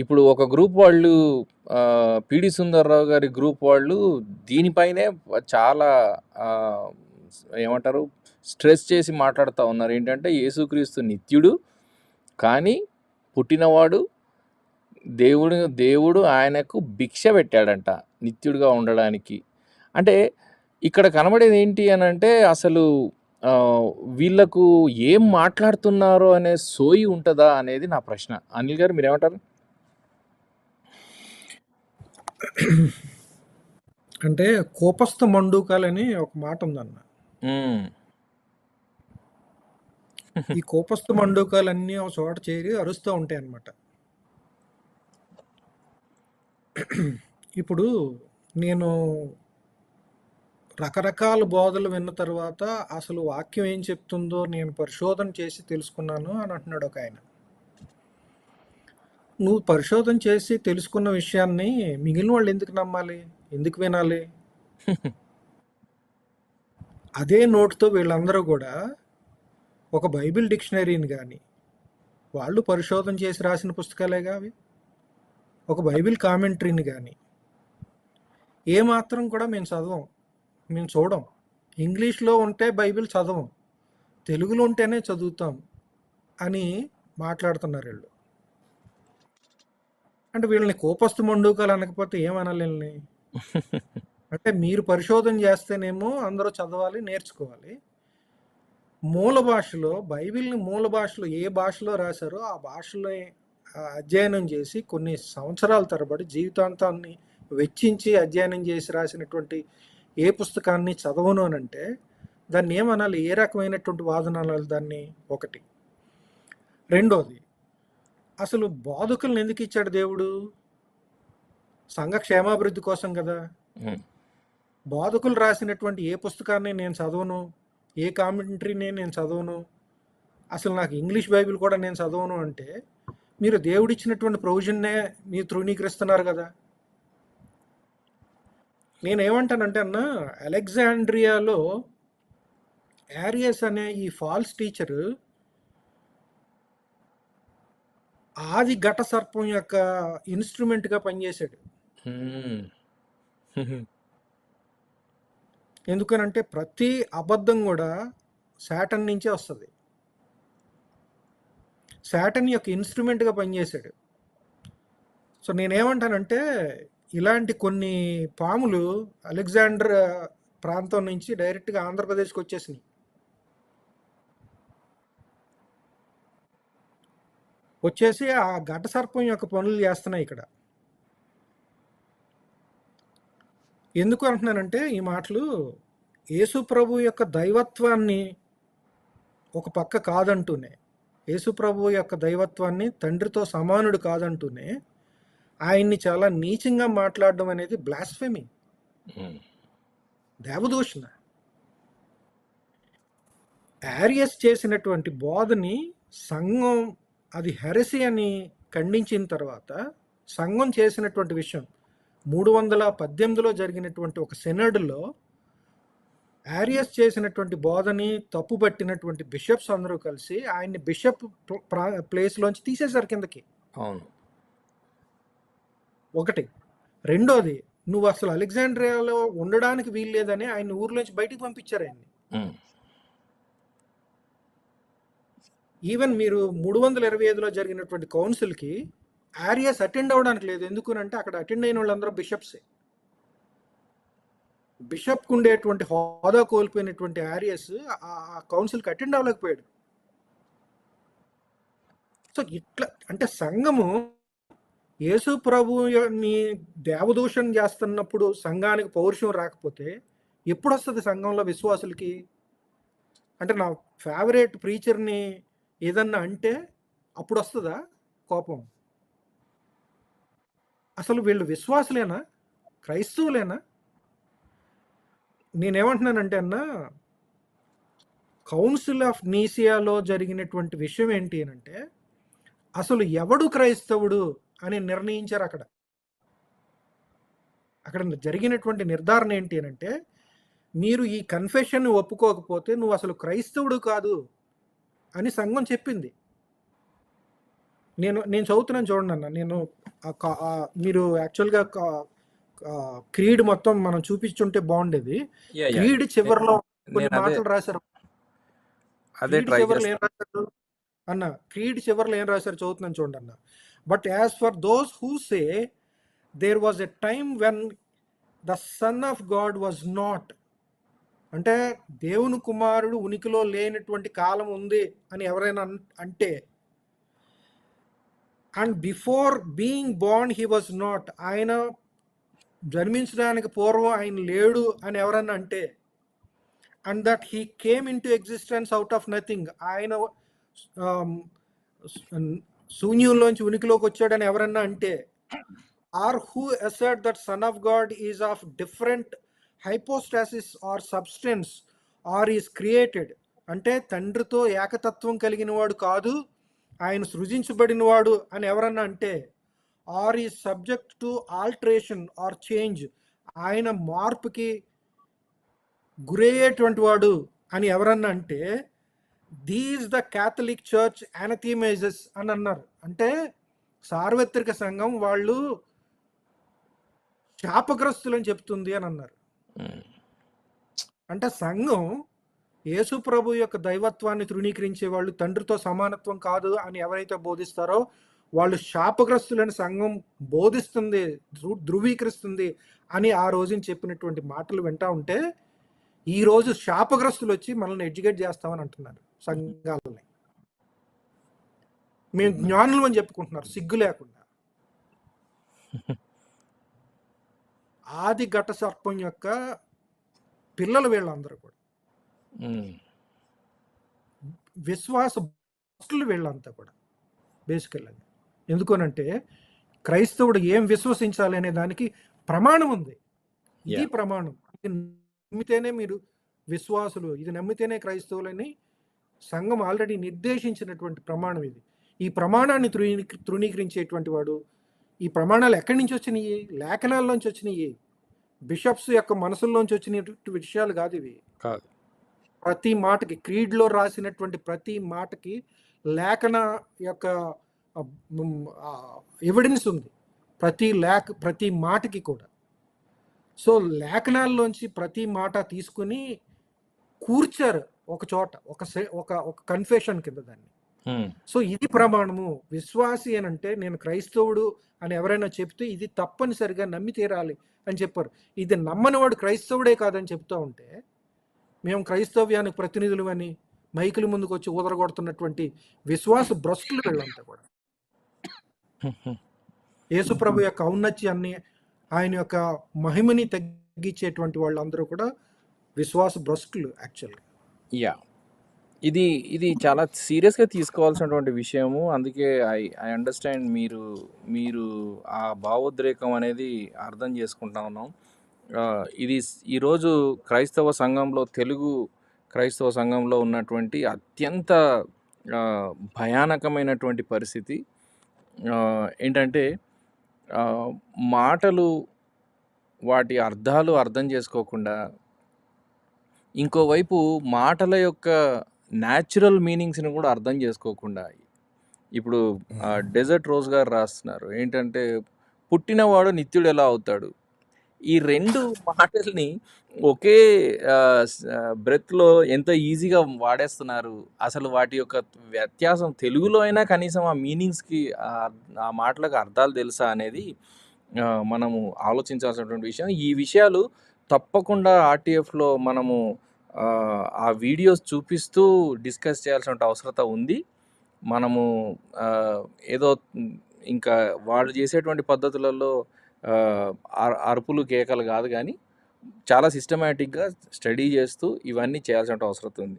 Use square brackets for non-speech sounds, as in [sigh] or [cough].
ఇప్పుడు ఒక గ్రూప్ వాళ్ళు పిడి సుందర్రావు' గారి గ్రూప్ వాళ్ళు దీనిపైనే చాలా ఏమంటారు స్ట్రెస్ చేసి మాట్లాడుతూ ఉన్నారు. ఏంటంటే యేసుక్రీస్తు నిత్యుడు. కానీ పుట్టినవాడు దేవుడు దేవుడు ఆయనకు భిక్ష పెట్టాడంట నిత్యుడుగా ఉండడానికి. అంటే ఇక్కడ కనబడేది ఏంటి అని అంటే అసలు వీళ్ళకు ఏం మాట్లాడుతున్నారో అనే సోయి ఉంటుందా అనేది నా ప్రశ్న. అనిల్ గారు మీరేమంటారు? అంటే కోపస్థ మండూకాలని ఒక మాట ఉందన్న. ఈ కోపస్థ మండూకాలన్నీ ఒక చోట చేరి అరుస్తూ ఉంటాయన్నమాట. ఇప్పుడు నేను రకరకాల బోధలు విన్న తర్వాత అసలు వాక్యం ఏం చెప్తుందో నేను పరిశోధన చేసి తెలుసుకున్నాను అని అంటున్నాడు ఒకాయన. నువ్వు పరిశోధన చేసి తెలుసుకున్న విషయాన్ని మిగిలిన వాళ్ళు ఎందుకు నమ్మాలి? ఎందుకు వినాలి? [laughs] అదే నోటితో వీళ్ళందరూ గూడా ఒక బైబిల్ డిక్షనరీని గాని, వాళ్ళు పరిశోధన చేసి రాసిన పుస్తకాలేగా అవి. ఒక బైబిల్ కామెంటరీని గాని, ఏమాత్రం కూడా మేము చదవం. మేము చూడం. ఇంగ్లీష్‌లో ఉంటే బైబిల్ చదవం. తెలుగులో ఉంటేనే చదువుతాం అని మాట్లాడుతున్నారీళ్ళు. అంటే వీళ్ళని కోపస్థ మండూకాలు అనకపోతే ఏమనాలి? [laughs] అంటే మీరు పరిశోధన చేస్తేనేమో అందరూ చదవాలి, నేర్చుకోవాలి. మూల భాషలో బైబిల్‌ని మూల భాషలో ఏ భాషలో రాసారో ఆ భాషలో అధ్యయనం చేసి కొన్ని సంవత్సరాల తరబడి జీవితాంతాన్ని వెచ్చించి అధ్యయనం చేసి రాసినటువంటి ఏ పుస్తకాన్ని చదవను అనంటే దాన్ని ఏమనాలి? ఏ రకమైనటువంటి వాదన అనాలి దాన్ని? ఒకటి. రెండోది అసలు బోధకుల్ని ఎందుకు ఇచ్చాడు దేవుడు? సంఘ క్షేమాభివృద్ధి కోసం! హ్మ్. బోధకులు రాసినటువంటి ఏ పుస్తకాన్ని నేను చదవను. ఏ కామెంటరీని నేను చదవను. అసలు నాకు ఇంగ్లీష్ బైబిల్ కూడా నేను చదవను అంటే, మీరు దేవుడిచ్చినటువంటి ప్రొవిజన్‌నే మీరు తృణీకరిస్తున్నారు గదా! నేనేమంటానంటే అన్న అలెగ్జాండ్రియాలో యారియస్ అనే ఈ ఫాల్స్ టీచరు ఆది ఘట సర్పం యొక్క ఇన్‌స్ట్రుమెంట్‌గా పనిచేశాడు. [laughs] ఎందుకనంటే ప్రతి అబద్ధం గూడా సాటన్ నుంచే వస్తది. సాటన్ యొక్క ఇన్‌స్ట్రుమెంట్‌గా పనిచేశాడు. సో నేనేమంటానంటే ఇలాంటి కొన్ని పాములు అలెగ్జాండర్ ప్రాంతం నుంచి డైరెక్ట్‌గా ఆంధ్రప్రదేశ్‌కొచ్చేసినియి. వచ్చేసి ఆ ఘట సర్పం యొక్క పనులు చేస్తున్నాయి ఇక్కడ. ఎందుకు అంటున్నానంటే ఈ మాటలు యేసు ప్రభు యొక్క దైవత్వాన్ని ఒక పక్క కాదంటూనే, యేసు ప్రభు యొక్క దైవత్వాన్ని తండ్రితో సమానుడు కాదంటూనే, ఆయన్ని చాలా నీచంగా మాట్లాడడం అనేది బ్లాస్ఫెమీ. హ్మ్. దేవదూషణ. యారియస్ చేసినటువంటి బోధని సంఘం అది హెరెసీ అని ఖండించిన తర్వాత, సంఘం చేసినటువంటి విషయం 318లో జరిగినటువంటి ఒక సినడ్‌లో యారియస్ చేసినటువంటి బోధని తప్పుపట్టినటువంటి బిషప్స్ అందరూ కలిసి ఆయన్ని బిషప్ ప్లేస్‌లోంచి తీసేశారు కిందకి. అవును. ఒకటి. రెండోది నువ్వు అసలు అలెగ్జాండ్రియాలో ఉండడానికి వీల్లేదని ఆయన్ని ఊర్లోంచి బయటికి పంపించారు ఆయన్ని. ఈవెన్ మీరు 325లో జరిగినటువంటి కౌన్సిల్‌కి యారియస్ అటెండ్ అవ్వడానికి లేదు. ఎందుకనంటే అక్కడ అటెండ్ అయిన వాళ్ళందరూ బిషప్సే. బిషప్‌కు ఉండేటువంటి హోదా కోల్పోయినటువంటి యారియస్ ఆ కౌన్సిల్‌కి అటెండ్ అవ్వలేకపోయాడు. సో ఇట్లా అంటే సంఘము యేసు ప్రభుని దేవదూషణ చేస్తున్నప్పుడు సంఘానికి పౌరుషం రాకపోతే ఎప్పుడొస్తది సంఘంలో విశ్వాసులకి? అంటే నా ఫేవరెట్ ప్రీచర్‌ని ఏదన్నా అంటే అప్పుడు వస్తుందా కోపం? అసలు వీళ్ళు విశ్వాసులేనా? క్రైస్తవులేనా? నేనేమంటున్నానంటే అన్న కౌన్సిల్ ఆఫ్ నీసియాలో జరిగినటువంటి విషయం ఏంటి అంటే అసలు ఎవడు క్రైస్తవుడు అని నిర్ణయించారు అక్కడ. అక్కడ జరిగినటువంటి నిర్ధారణ ఏంటి అంటే మీరు ఈ కన్ఫెషన్ ఒప్పుకోకపోతే నువ్వు అసలు క్రైస్తవుడు కాదు అని సంఘం చెప్పింది. నేను నేను చదువుతున్నాను చూడండి అన్న నేను మీరు యాక్చువల్గా క్రీడ్ మొత్తం మనం చూపించుంటే బాగుండేది. క్రీడ్ చివరిలో కొన్ని మాటలు రాశారు. అదే చివరిలో ఏం రాశారు? అన్న క్రీడ్ చివరిలో ఏం రాశారు చదువుతున్నాను చూడండి అన్న. But as for those who say there was a time when the son of God was not అంటే దేవుని కుమారుడు ఉనికిలో లేనటువంటి కాలం ఉంది అని ఎవరైనా అన్- అంటే అండ్ బిఫోర్ బీయింగ్ బాండ్ హీ వాజ్ నాట్. ఆయన జన్మించడానికి పూర్వం ఆయన లేడు అని ఎవరన్నా అంటే and that he came into existence out of nothing. ఆయన శూన్యంలోంచి ఉనికిలోకి వచ్చాడని ఎవరన్నా అంటే or who assert that son of God is of different hypostasis or substance or is created. అంటే తండ్రితో ఏకతత్వం కలిగిన వాడు కాదు ఆయన సృజించబడినవాడు అని ఎవరన్నా అంటే or is subject to alteration or change. ఆయన మార్పుకి గురయ్యేటువంటి వాడు అని ఎవరన్నా అంటే these the Catholic church anathematizes అని అన్నారు. అంటే సార్వత్రిక సంఘం వాళ్ళు శాపగ్రస్తులని చెప్తుంది అని అన్నారు. అంటే సంఘం యేసు ప్రభు యొక్క దైవత్వాన్ని తృణీకరించే వాళ్ళు తండ్రితో సమానత్వం కాదు అని ఎవరైతే బోధిస్తారో వాళ్ళు శాపగ్రస్తులని సంఘం బోధిస్తుంది ధృవీకరిస్తుంది అని ఆ రోజున చెప్పినటువంటి మాటలు వింటా ఉంటే ఈ రోజు శాపగ్రస్తులు వచ్చి మనల్ని ఎడ్యుకేట్ చేస్తామని అంటున్నారు సంఘాలని. మేము జ్ఞానులు అని చెప్పుకుంటున్నారు సిగ్గు లేకుండా. ఆది ఘట సర్పం యొక్క పిల్లలు వీళ్ళందరూ కూడా. విశ్వాస భక్తులు వీళ్ళంతా కూడా బేసికల్ ఎందుకనంటే క్రైస్తవుడు ఏం విశ్వసించాలి అనే దానికి ప్రమాణం ఉంది. ఇది Yeah. ప్రమాణం. నమ్మితేనే మీరు విశ్వాసులు ఇది నమ్మితేనే క్రైస్తవులని సంఘం ఆల్రెడీ నిర్దేశించినటువంటి ప్రమాణం ఇది. ఈ ప్రమాణాన్ని తృణీ తృణీకరించేటువంటి వాడు ఈ ప్రమాణాలు ఎక్కడి నుంచి వచ్చినాయి? లేఖనాల్లోంచి వచ్చినాయి. బిషప్స్ యొక్క మనసుల్లోంచి వచ్చినటువంటి విషయాలు కాదు ఇవి. కాదు. ప్రతి మాటకి క్రీడ్లో రాసినటువంటి ప్రతి మాటకి లేఖన యొక్క ఎవిడెన్స్ ఉంది. ప్రతి లేఖ ప్రతి మాటకి కూడా. సో లేఖనాల్లోంచి ప్రతి మాట తీసుకుని కూర్చారు ఒక చోట ఒక సే- ఒక ఒక కన్ఫెషన్ కింద దాన్ని. సో ఇది ప్రమాణము. విశ్వాసి అని అంటే నేను క్రైస్తవుడు అని ఎవరైనా చెప్తే ఇది తప్పనిసరిగా నమ్మి తీరాలి అని చెప్పారు. ఇది నమ్మని వాడు క్రైస్తవుడే కాదని చెప్తా ఉంటే మేము క్రైస్తవ్యానికి ప్రతినిధులు అని మైకుల ముందుకు వచ్చి ఊదరగొడుతున్నటువంటి విశ్వాస భ్రష్టులు వీళ్ళంతా కూడా. యేసుప్రభు యొక్క ఔన్నత్యాన్ని ఆయన యొక్క మహిమని తగ్గించేటువంటి వాళ్ళందరూ కూడా విశ్వాస భ్రష్టులు యాక్చువల్గా. యా ఇది ఇది చాలా సీరియస్గా తీసుకోవాల్సినటువంటి విషయము. అందుకే ఐ ఐ అండర్స్టాండ్ మీరు మీరు ఆ భావోద్రేకం అనేది అర్థం చేసుకుంటా ఉన్నాం. ఇది ఈరోజు క్రైస్తవ సంఘంలో తెలుగు క్రైస్తవ సంఘంలో ఉన్నటువంటి అత్యంత భయానకమైనటువంటి పరిస్థితి. ఏంటంటే మాటలు వాటి అర్థాలు అర్థం చేసుకోకుండా ఇంకోవైపు మాటల యొక్క న్యాచురల్ మీనింగ్స్ని కూడా అర్థం చేసుకోకుండా ఇప్పుడు డెజర్ట్ రోజ్ గారు రాస్తున్నారు. ఏంటంటే పుట్టినవాడు నిత్యుడు ఎలా అవుతాడు? ఈ రెండు [laughs] మాటల్ని ఒకే బ్రెత్లో ఎంత ఈజీగా వాడేస్తున్నారు? అసలు వాటి యొక్క వ్యత్యాసం తెలుగులో అయినా కనీసం ఆ మీనింగ్స్కి ఆ మాటలకు అర్థాలు తెలుసా అనేది మనము ఆలోచించాల్సినటువంటి విషయం. ఈ విషయాలు తప్పకుండా ఆర్టీఎఫ్లో మనము ఆ, వీడియోస్ చూపిస్తూ డిస్కస్ చేయాల్సిన అవసరత ఉంది. మనము ఏదో ఇంకా వాళ్ళు చేసేటువంటి పద్ధతులలో అరుపులు కేకలు కాదు కానీ చాలా సిస్టమేటిక్గా స్టడీ చేస్తూ ఇవన్నీ చేయాల్సిన అవసరం ఉంది.